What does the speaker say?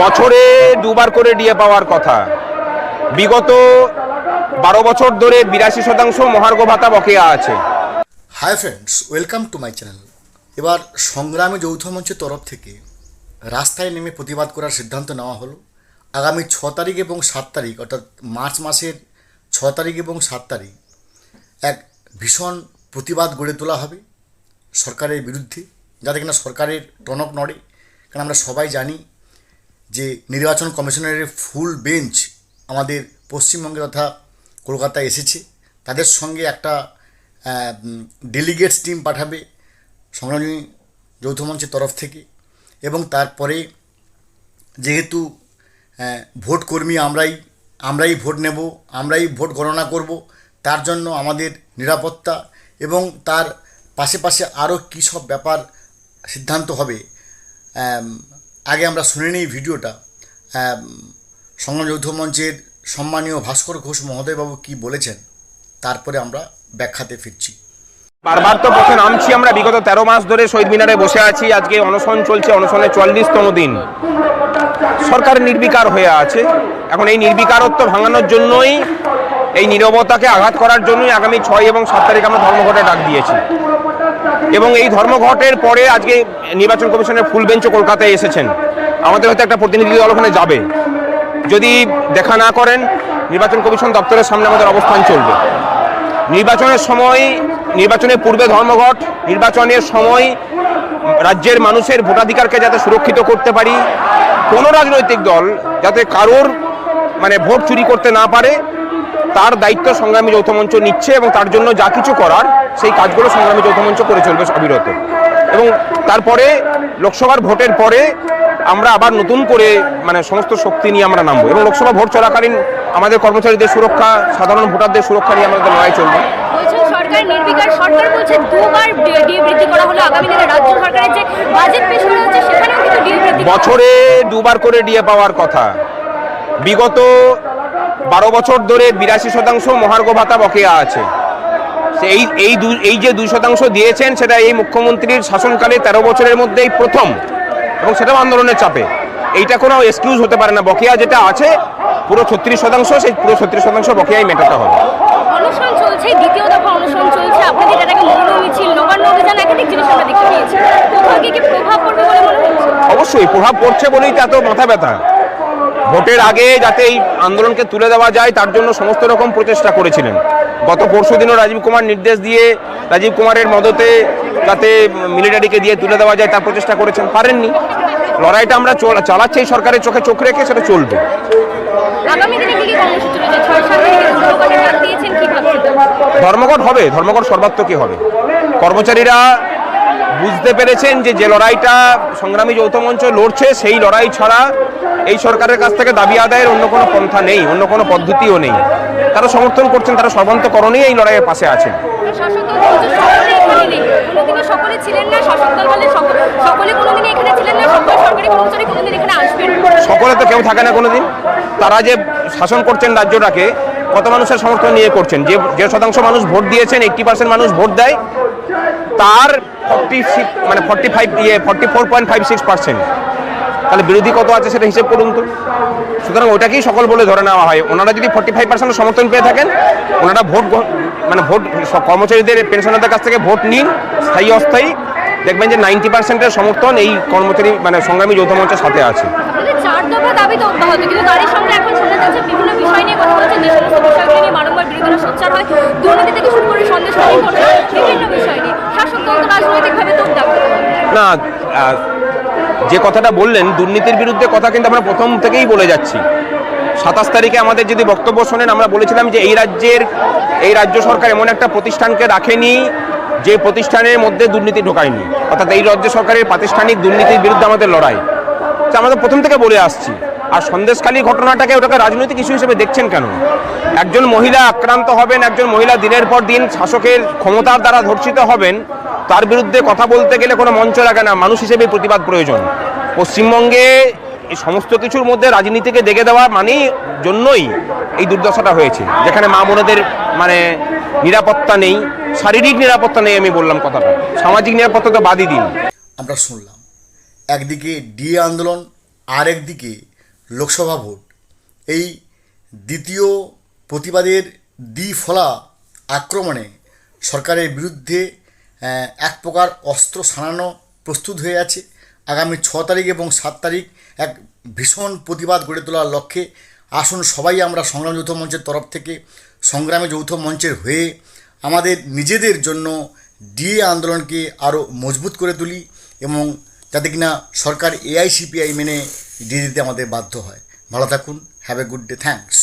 বছরে দুবার করে ডিএ পাওয়ার কথা। বিগত বারো বছর ধরে বিরাশি শতাংশ মহার্ঘ ভাতা বকেয়া আছে। Hi friends welcome to my channel এবার সংগ্রামী যৌথ মঞ্চের তরফ থেকে রাস্তায় নেমে প্রতিবাদ করার সিদ্ধান্ত নেওয়া হলো। আগামী ছ তারিখ এবং সাত তারিখ, অর্থাৎ মার্চ মাসের ছ তারিখ এবং সাত তারিখ, এক ভীষণ প্রতিবাদ গড়ে তোলা হবে সরকারের বিরুদ্ধে। যাতে কিনা সরকারের টনক নড়ে, কারণ আমরা সবাই জানি যে নির্বাচন কমিশনারের ফুল বেঞ্চ আমাদের পশ্চিমবঙ্গে তথা কলকাতায় এসেছে, তাদের সঙ্গে একটা ডেলিগেটস টিম পাঠাবে সংগ্রামী যৌথ মঞ্চের তরফ থেকে এবং তারপরে যেহেতু ভোট কর্মী আমরাই আমরাই ভোট নেব, আমরাই ভোট গণনা করব, তার জন্য আমাদের নিরাপত্তা এবং তার পাশে পাশে আরও কী সব ব্যাপার সিদ্ধান্ত হবে আগে আমরা শুনে নিই ভিডিওটা। সংগ্রাম যৌথ মঞ্চের সম্মানীয় ভাস্কর ঘোষ মহোদয়বাবু কি বলেছেন, তারপরে আমরা ব্যাখ্যাতে ফিরছি। বারবার তো পথে নামছি আমরা, বিগত তেরো মাস ধরে শহীদ মিনারে বসে আছি, আজকে অনশন চলছে অনশনের চুয়াল্লিশতম দিন। সরকার নির্বিকার হয়ে আছে। এখন এই নির্বিকারত্ব ভাঙানোর জন্যই এই নীরবতাকে আঘাত করার জন্যই আগামী ছয় এবং সাত তারিখ আমরা ধর্মঘটে ডাক দিয়েছি। এবং এই ধর্মঘটের পরে আজকে নির্বাচন কমিশনের ফুল বেঞ্চও কলকাতায় এসেছেন। আমাদের হয়তো একটা প্রতিনিধি দল ওখানে যাবে। যদি দেখা না করেন, নির্বাচন কমিশন দপ্তরের সামনে আমাদের অবস্থান চলবে। নির্বাচনের সময়, নির্বাচনের পূর্বে ধর্মঘট, নির্বাচনের সময় রাজ্যের মানুষের ভোটাধিকারকে যাতে সুরক্ষিত করতে পারি, কোনো রাজনৈতিক দল যাতে কারোর মানে ভোট চুরি করতে না পারে তার দায়িত্ব সংগ্রামী যৌথ মঞ্চ নিচ্ছে এবং তার জন্য যা কিছু করার সেই কাজগুলো সংগ্রামী যৌথ মঞ্চ করে চলবে অবিরত। এবং তারপরে লোকসভার ভোটের পরে আমরা আবার নতুন করে মানে সমস্ত শক্তি নিয়ে আমরা নামবো। এবং লোকসভা ভোট চলাকালীন আমাদের কর্মচারীদের সুরক্ষা সাধারণ ভোটারদের সুরক্ষা নিয়ে আমাদের লড়াই চলবে। সরকার নির্বিকার সরকার বলছে দুবার ডিএ বৃদ্ধি করা হলো। আগামী দিনে রাজ্য সরকারের যে বাজেট পেশ করা হচ্ছে সেখানেও কিন্তু ডিএ বৃদ্ধি বছরে দুবার করে ডিএ পাওয়ার কথা। বিগত বারো বছর ধরে বিরাশি শতাংশ মহার্ঘ ভাতা বকেয়া আছে। সে এই এই দু- এই যে দুই শতাংশ দিয়েছেন সেটা এই মুখ্যমন্ত্রীর শাসনকালে তেরো বছরের মধ্যেই প্রথম এবং সেটাও আন্দোলনের চাপে। এইটা কোনো এক্সকিউজ হতে পারে না। বকেয়া যেটা আছে পুরো ছত্রিশ শতাংশ সেই পুরো ছত্রিশ শতাংশ বকেয়াই মেটাতে হবে। অনশন চলছে দ্বিতীয় দফা অনশন চলছে। আপনাদের এটাকে মৌন মিছিল নবান্ন অভিযান একাধিক জিনিস আমরা দেখতে পেয়েছি। কোথাও কি কি প্রভাব পড়বে বলে মনে হচ্ছে? অবশ্যই প্রভাব পড়ছে বলেই তো এত মাথা ব্যথা। ভোটের আগে যাতে এই আন্দোলনকে তুলে দেওয়া যায় তার জন্য সমস্ত রকম প্রচেষ্টা করেছিলেন। গত পরশু দিনও রাজীব কুমার নির্দেশ দিয়ে রাজীব কুমারের মদতে যাতে মিলিটারিকে দিয়ে তুলে দেওয়া যায় তার প্রচেষ্টা করেছেন। পারেননি। লড়াইটা আমরা চল- চালাচ্ছি এই সরকারের চোখে চোখ রেখে সেটা চলবে। ধর্মঘট হবে ধর্মঘট সর্বাত্মকই হবে। কর্মচারীরা বুঝতে পেরেছেন যে যে লড়াইটা সংগ্রামী যৌথ মঞ্চ লড়ছে সেই লড়াই ছাড়া এই সরকারের কাছ থেকে দাবি আদায়ের অন্য কোনো পন্থা নেই অন্য কোনো পদ্ধতিও নেই। তারা সমর্থন করছেন তারা সর্বান্তকরণেই এই লড়াইয়ের পাশে আছেন। সকলে তো কেউ থাকে না কোনোদিন তারা যে শাসন করছেন রাজ্যটাকে কত মানুষের সমর্থন নিয়ে করছেন? যে যে শতাংশ মানুষ ভোট দিয়েছেন এইটটি পার্সেন্ট মানুষ ভোট দেয় তার ফর্টি মানে ফর্টি ফাইভ ইয়ে forty four point five six percent তাহলে বিরোধী কত আছে সেটা হিসেব করুন তো। সুতরাং ওটাকেই সকল বলে ধরে নেওয়া হয়। ওনারা যদি ফর্টি ফাইভ পার্সেন্ট সমর্থন পেয়ে থাকেন, ওনারা ভোট মানে ভোট কর্মচারীদের, পেনশনারদের কাছ থেকে ভোট নিন, স্থায়ী, অস্থায়ী। দেখবেন যে নাইনটি পার্সেন্টের সমর্থন এই কর্মচারী মানে সংগ্রামী যৌথ মঞ্চের সাথে আছে। বিভিন্ন বিষয় নিয়ে। না যে কথাটা বললেন, দুর্নীতির বিরুদ্ধে কথা কিন্তু আমরা প্রথম থেকেই বলে যাচ্ছি। সাতাশ তারিখে আমাদের যদি বক্তব্য শোনেন, আমরা বলেছিলাম যে এই রাজ্যের, এই রাজ্য সরকার এমন একটা প্রতিষ্ঠানকে রাখেনি, যে প্রতিষ্ঠানের মধ্যে দুর্নীতি ঢোকায়নি। অর্থাৎ এই রাজ্য সরকারের প্রাতিষ্ঠানিক দুর্নীতির বিরুদ্ধে আমাদের লড়াই। তো আমরা তো প্রথম থেকে বলে আসছি। আর সন্দেশখালী ঘটনাটাকে ওটাকে রাজনৈতিক ইস্যু হিসেবে দেখছেন কেন? একজন মহিলা আক্রান্ত হবেন, একজন মহিলা দিনের পর দিন শাসকের ক্ষমতার দ্বারা ধর্ষিত হবেন তার বিরুদ্ধে কথা বলতে গেলে কোনো মঞ্চ লাগে না। মানুষ হিসেবে প্রতিবাদ প্রয়োজন। পশ্চিমবঙ্গে এই সমস্ত কিছুর মধ্যে রাজনীতিকে দেখে দেওয়া মানেই জন্যই এই দুর্দশাটা হয়েছে। যেখানে মা বোনেদের মানে নিরাপত্তা নেই, শারীরিক নিরাপত্তা নেই আমি বললাম কথাটা। সামাজিক নিরাপত্তা তো বাদই দিন। আমরা শুনলাম, একদিকে ডিএ আন্দোলন আর একদিকে লোকসভা ভোট। এই দ্বিতীয় প্রতিবাদের দ্বিফলা আক্রমণে সরকারের বিরুদ্ধে এক প্রকার অস্ত্র সানানো প্রস্তুত হয়ে আছে। আগামী ছ তারিখ এবং সাত তারিখ এক ভীষণ প্রতিবাদ গড়ে তোলার লক্ষ্যে আসুন সবাই আমরা সংগ্রাম যৌথ মঞ্চের তরফ থেকে, সংগ্রামী যৌথ মঞ্চের হয়ে আমাদের নিজেদের জন্য ডিএ আন্দোলনকে আরও মজবুত করে তুলি এবং যাতে কিনা সরকার এআইসিপিআই মেনে ডিএ দিতে আমাদের বাধ্য হয়। ভালো থাকুন have a good day thanks